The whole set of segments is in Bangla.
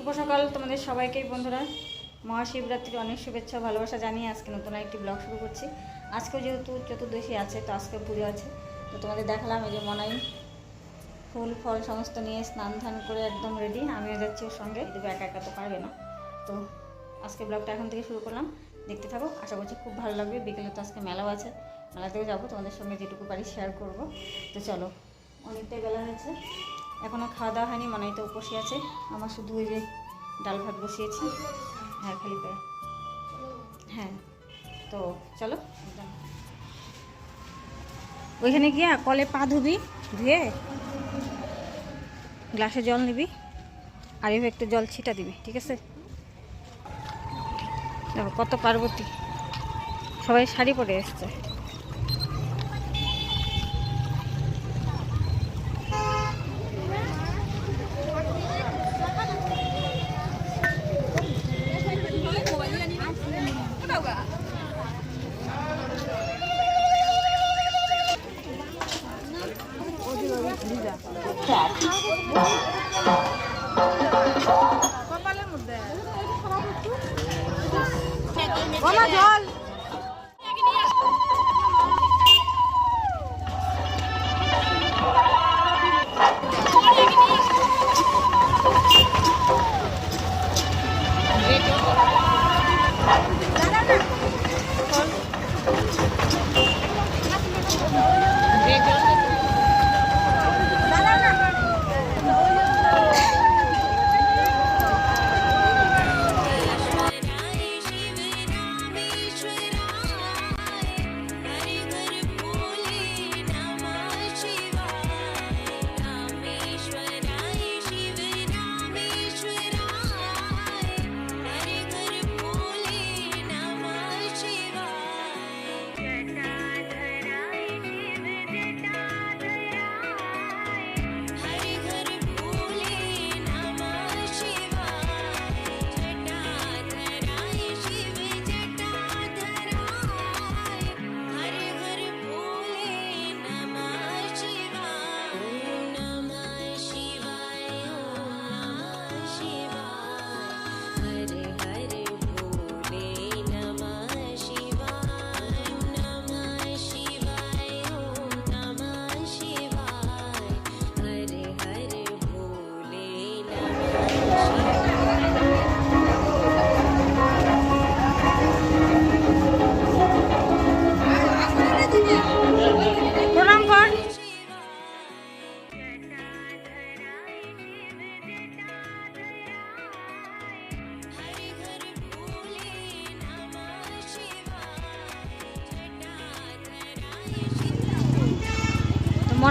শুভ সকাল তোমাদের সবাইকেই, বন্ধুরা। মহাশিবরাত্রির অনেক শুভেচ্ছা ভালোবাসা জানিয়ে আজকে নতুন একটি ব্লগ শুরু করছি। আজকেও যেহেতু চতুর্দশী আছে, তো আজকে পুজো আছে। তো তোমাদের দেখালাম এই যে মনাই ফুল, ফল সমস্ত নিয়ে স্নান ধান করে একদম রেডি আমিও যাচ্ছি ওর সঙ্গে। দেবো একা একা তো পারবে না। তো আজকে ব্লগটা এখন থেকে শুরু করলাম। দেখতে থাকো। আশা করছি খুব ভালো লাগবে। বিকেলে তো আজকে মেলাও আছে। মেলাতেও যাব। তোমাদের সঙ্গে যেটুকু পারি শেয়ার করব। তো চলো, অনেকটাই বেলা হয়েছে। এখনও খাওয়া দাওয়া হয়নি মানে তো উপসে আছে। আমার শুধু ওই যে ডাল ভাত বসিয়েছি। হ্যাঁ খালি পেয়ে হ্যাঁ তো চলো। ওইখানে গিয়া কলে পা ধুবি, ধুয়ে গ্লাসে জল নিবি, আর এভাবে একটু জল ছিটা দিবি, ঠিক আছে? দেখো কত পার্বতী। সবাই শাড়ি পরে এসছে।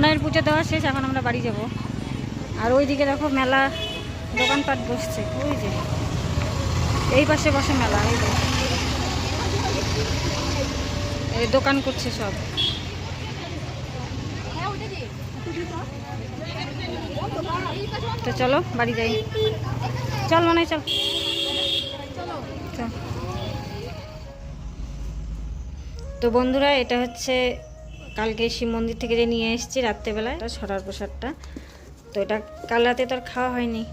মনের পুজো দেওয়া শেষ, এখন আমরা বাড়ি যাব। আর ওইদিকে দেখো মেলা, দোকানপাট বসছে। ওই যে, এই পাশে বসে মেলা, এই এই দোকান করছে সব। তো চলো, বাড়ি যাই। চল মনে চল। তো বন্ধুরা, এটা হচ্ছে কালকে শিব মন্দির থেকে যে নিয়ে এসেছি রাত্রেবেলায় ছড়ার প্রসাদটা। তো এটা কাল রাতে তো আর খাওয়া হয়নি।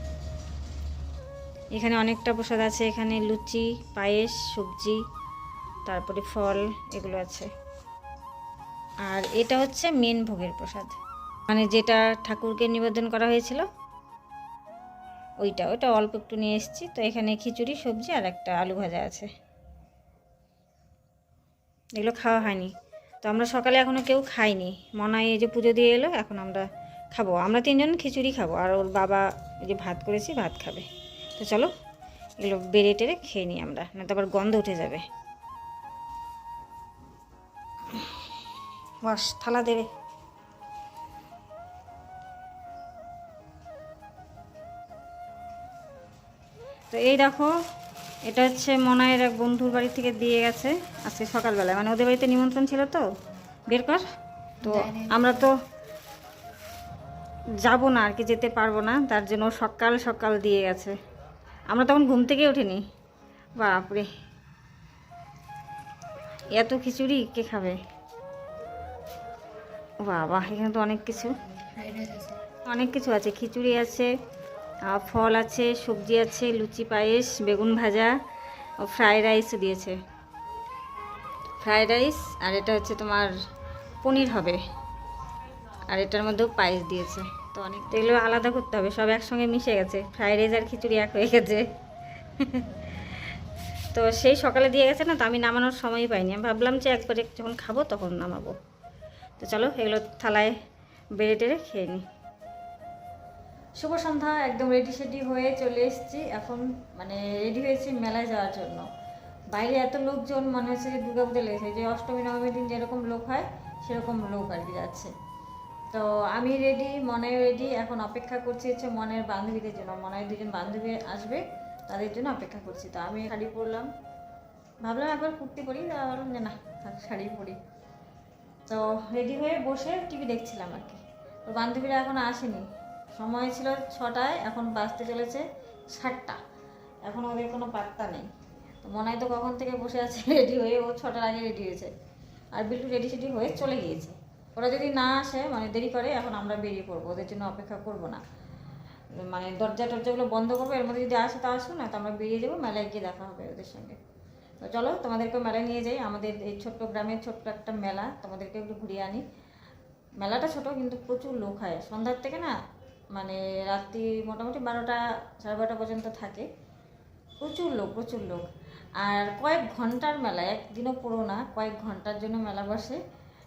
এখানে অনেকটা প্রসাদ আছে, এখানে লুচি, পায়েস, সবজি, তারপরে ফল, এগুলো আছে। আর এটা হচ্ছে মেন ভোগের প্রসাদ। মানে যেটা ঠাকুরকে নিবেদন করা হয়েছিল ওইটা ওইটা অল্প একটু নিয়ে এসেছি। তো এখানে খিচুড়ি, সবজি আর একটা আলু ভাজা আছে। এগুলো খাওয়া হয়নি। তো আমরা সকালে এখনও কেউ খাইনি। মনাই এই যে পুজো দিয়ে এলো, এখন আমরা খাব। আমরা তিনজন খিচুড়ি খাব, আর ওর বাবা যে ভাত করেছি, ভাত খাবে। তো চলো, এগুলো বেড়ে টেড়ে খেয়ে নিই আমরা না তো আবার গন্ধ উঠে যাবে। বাস, থালা দেবে তো এই দেখো এটা হচ্ছে মনায়ের এক বন্ধুর বাড়ি থেকে দিয়ে গেছে আজকে সকালবেলায়। মানে ওদের বাড়িতে নিমন্ত্রণ ছিল তো বের কর। তো আমরা তো যাব না আর কি যেতে পারব না তার জন্য সকাল সকাল দিয়ে গেছে। আমরা তখন ঘুম থেকে উঠিনি বাপরে। এত খিচুড়ি কে খাবে? বাবা এখানে তো অনেক কিছু। অনেক কিছু আছে। খিচুড়ি আছে ফল আছে, সবজি আছে, লুচি, পায়েস, বেগুন ভাজা ও ফ্রাইড রাইসও দিয়েছে। ফ্রাইড রাইস আর এটা হচ্ছে তোমার পনির হবে। আর এটার মধ্যেও পায়েস দিয়েছে। তো অনেক তো এগুলো আলাদা করতে হবে, সব একসঙ্গে মিশে গেছে। ফ্রাইড রাইস আর খিচুড়ি এক হয়ে গেছে। তো সেই সকালে দিয়ে গেছে না, তো আমি নামানোর সময়ই পাইনি। আমি ভাবলাম যে একবারে যখন খাব তখন নামাবো। তো চলো এগুলো থালায় বেড়ে টেড়ে খেয়ে নিই। শুভ সন্ধ্যা, একদম রেডি সেডি হয়ে চলে এসেছি। এখন মানে রেডি হয়েছি মেলায় যাওয়ার জন্য। বাইরে এত লোকজন, মনে হচ্ছে যে দুর্গা পুজো লেগেছে। যে অষ্টমী নবমী দিন যেরকম লোক হয়, সেরকম লোক আর কি যাচ্ছে। তো আমি রেডি মনে রেডি এখন অপেক্ষা করছি হচ্ছে মনের বান্ধবীদের জন্য। মনের দুজন বান্ধবী আসবে, তাদের জন্য অপেক্ষা করছি। তো আমি শাড়ি পরলাম। ভাবলাম একবার কুর্তি পরি, তা ভাবলাম যে না শাড়ি পরি। তো রেডি হয়ে বসে টিভি দেখছিলাম আর কি। ওর বান্ধবীরা এখন আসেনি। সময় ছিল ছটায়, এখন বাজতে চলেছে সাতটা। এখন ওদের কোনো পাত্তা নেই। তো মনে হয় তো কখন থেকে বসে আছে রেডি হয়ে, ও ছটার আগে রেডি হয়েছে। আর বিল্টু রেডি সেডি হয়ে চলে গিয়েছে। ওরা যদি না আসে মানে দেরি করে, এখন আমরা বেরিয়ে পড়ব। ওদের জন্য অপেক্ষা করব না। মানে দরজা টরজাগুলো বন্ধ করব, এর মধ্যে যদি আসে তা আসুন না তো আমরা বেরিয়ে যাব, মেলায় গিয়ে দেখা হবে ওদের সঙ্গে। তো চলো তোমাদেরকে মেলায় নিয়ে যাই। আমাদের এই ছোট্ট গ্রামের ছোট্ট একটা মেলা তোমাদেরকে একটু ঘুরিয়ে আনি। মেলাটা ছোট, কিন্তু প্রচুর লোক হয়। সন্ধ্যার থেকে না মানে রাত্রি মোটামুটি বারোটা সাড়ে বারোটা পর্যন্ত থাকে। প্রচুর লোক প্রচুর লোক। আর কয়েক ঘণ্টার মেলা একদিনও পুরো না কয়েক ঘণ্টার জন্য মেলা বসে।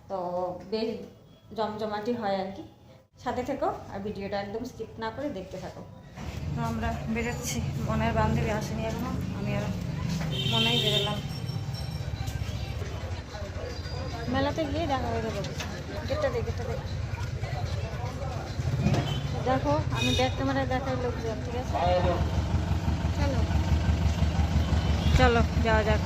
তো বেশ জমজমাটি হয় আর কি। সাথে থেকো আর ভিডিওটা একদম স্কিপ না করে দেখতে থাকো। তো আমরা বেরোচ্ছি। মনের বান্ধবী আসেনি এখনও। আমি আর মনেই বেরোলাম। মেলাতে গিয়ে দেখা হয়ে যাবে। গেটটা দেখ গেটটা দেখ দেখো, আমি ব্যাক ক্যামেরা দেখাই লোকজন, ঠিক আছে? চলো। চলো, যাওয়া যাক।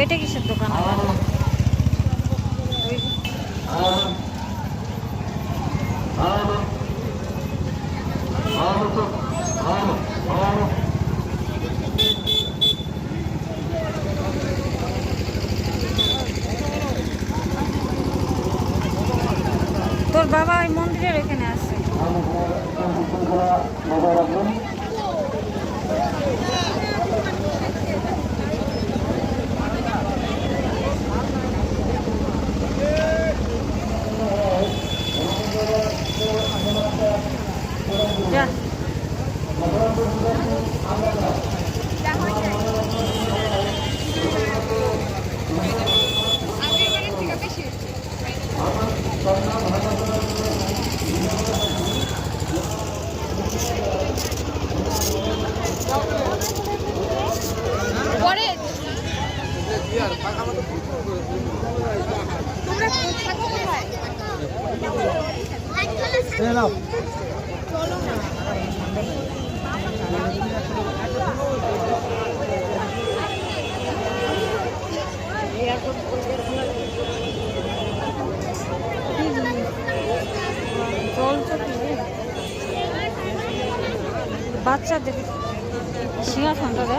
এটা কিসের দোকান আবার ওই- তোর বাবা ওই মন্দিরের এখানে আছে যা পরে তোমরা থাকো কোথায় চলছে কি রে? বাচ্চাদের সিংহাসনটা চলো।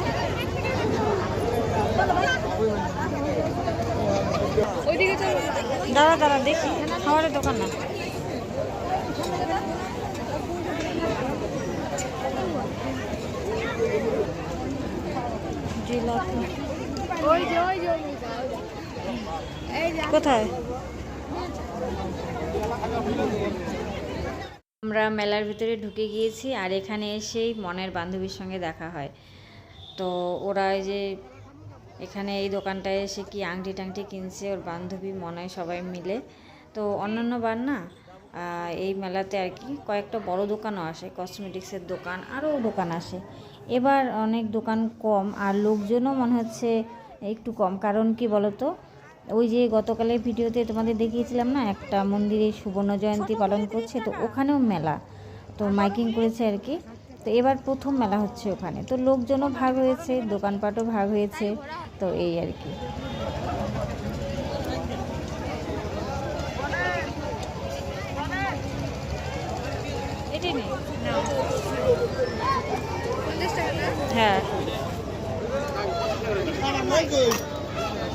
দাঁড়া দাঁড়া দেখি। খাবারের দোকান না। কোথায়? আমরা মেলার ভিতরে ঢুকে গিয়েছি আর এখানে এসেই মনের বান্ধবীর সঙ্গে দেখা হয়। তো ওরা যে এখানে এই দোকানটায় এসে কি আংটি টাংটি কিনছে, ওর বান্ধবী, মনে সবাই মিলে। তো অন্যান্য বার না এই মেলাতে আর কি কয়েকটা বড় দোকানও আসে কসমেটিক্সের দোকান, আরও দোকান আসে। এবার অনেক দোকান কম আর লোকজনও মনে হচ্ছে একটু কম। কারণ কি বলতো ওই যে গতকালের ভিডিওতে তোমাদের দেখিয়েছিলাম না একটা মন্দিরে সুবর্ণ জয়ন্তী পালন করছে তো ওখানেও মেলা। তো মাইকিং করেছে আর কি। তো এবার প্রথম মেলা হচ্ছে ওখানে। তো লোকজনও ভাগ হয়েছে দোকানপাটও ভাগ হয়েছে তো এই আর কি? হ্যাঁ।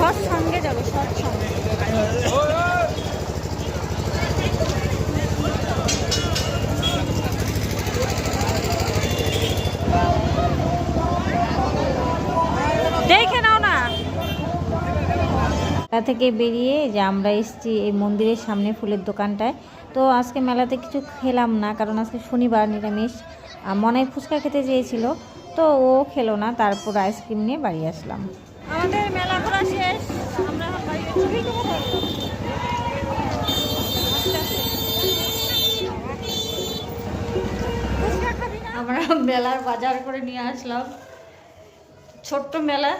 সৎ সঙ্গে যাব সৎ সঙ্গে। দেখে নাও না। মেলা থেকে বেরিয়ে যে আমরা এসেছি এই মন্দিরের সামনে ফুলের দোকানটায়। তো আজকে মেলাতে কিছু খেলাম না কারণ আজকে শনিবার নিরামিষ। মনে ফুচকা খেতে চেয়েছিল তো ও খেলো না তারপর আইসক্রিম নিয়ে বাড়ি আসলাম। আমাদের মেলা ঘোরা শেষ। আমরা মেলার বাজার করে নিয়ে আসলাম। ছোট্ট মেলা,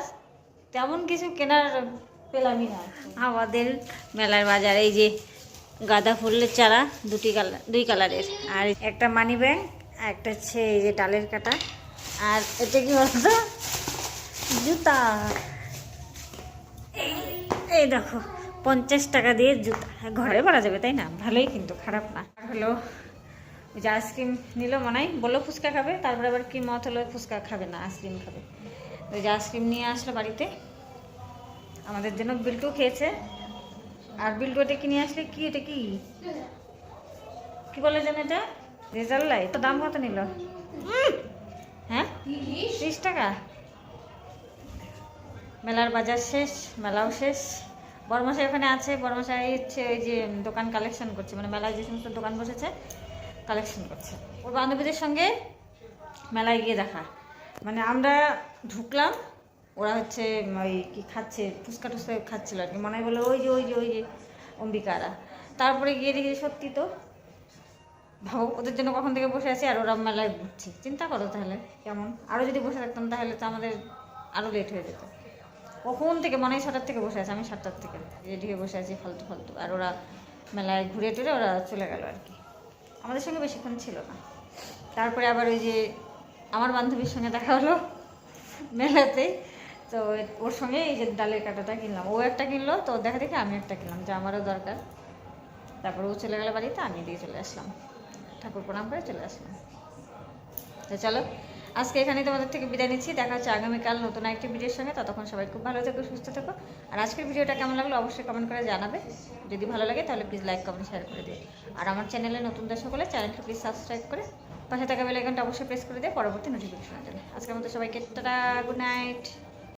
তেমন কিছু কেনার পেলামই না আমাদের মেলার বাজার, এই যে গাঁদা ফুলের চারা, দুটি কালার দুই কালারের। আর একটা মানি ব্যাগ, আর একটা হচ্ছে এই যে ডালের কাটা। আর এটা কি বলতো? জুতা। এই- দেখো, পঞ্চাশ টাকা দিয়ে জুতা। ঘরে পরা যাবে, তাই না? ভালোই কিন্তু, খারাপ না। হলো ওই যে আইসক্রিম নিল মনে বলল ফুচকা খাবে, তারপরে আবার কি মত হলো ফুচকা খাবে না, আইসক্রিম খাবে। ওই যে আইসক্রিম নিয়ে আসলো বাড়িতে। আমাদের জন্য বিল্টু খেয়েছে। আর বিল্টু এটা কি নিয়ে আসলে? কি এটা কি? কি বলে যেন এটা? রেজাল্ট লাই তো দাম কত নিল? হ্যাঁ? ত্রিশ টাকা। মেলার বাজার শেষ, মেলাও শেষ। বর্মশাই ওখানে আছে বর্মশাই হচ্ছে ওই যে দোকান কালেকশন করছে মানে মেলায় যে সমস্ত দোকান বসেছে কালেকশন করছে। ওর বান্ধবীদের সঙ্গে মেলায় গিয়ে দেখা। মানে আমরা ঢুকলাম, ওরা হচ্ছে ওই কি খাচ্ছে, ফুচকা টুচকা খাচ্ছিল আর কি। মনে হয় বলে, ওই যে ওই যে ওই যে, অম্বিকারা। তারপরে গিয়ে দেখি সত্যি তো, ভাবো ওদের জন্য কখন থেকে বসে আছি আর ওরা মেলায় ঘুরছে। চিন্তা করো তাহলে, কেমন? আরও যদি বসে থাকতাম তাহলে তো আমাদের আরও লেট হয়ে যেত। কখন থেকে? মনে হয় ছটার থেকে বসে আছে, আমি সাতটার থেকে রেডি হয়ে বসে আছি, ফালতু ফালতু। আর ওরা মেলায় ঘুরে টুরে ওরা চলে গেল আর কি। আমাদের সঙ্গে বেশিক্ষণ ছিল না। তারপরে আবার ওই যে আমার বান্ধবীর সঙ্গে দেখা হলো মেলাতে। তো ওর সঙ্গে এই যে ডালের কাঁটাটা কিনলাম। ও একটা কিনলো, তো দেখা দেখে আমি একটা কিনলাম, যে আমারও দরকার। তারপর ও চলে গেল বাড়িতে, আমি দিয়ে চলে আসলাম। ঠাকুর প্রণাম করে চলে আসলাম। তো চলো আজকে এখানেই তোমাদের থেকে বিদায় নিচ্ছি। দেখা হচ্ছে আগামীকাল নতুন একটি ভিডিওর সঙ্গে। ততক্ষণ সবাই খুব ভালো থেকো, সুস্থ থেকো। আর আজকের ভিডিওটা কেমন লাগল অবশ্যই কমেন্ট করে জানাবে। যদি ভালো লাগে তাহলে প্লিজ লাইক কমেন্ট শেয়ার করে দিও। আর আমার চ্যানেলে নতুন দর্শক হলে চ্যানেলটি প্লিজ সাবস্ক্রাইব করে পাশে থাকা বেলাইকনটা অবশ্যই প্রেস করে দিয়ে পরবর্তী নোটিফিকেশনের জন্য। আজকের মতো সবাইকে টাটা গুড নাইট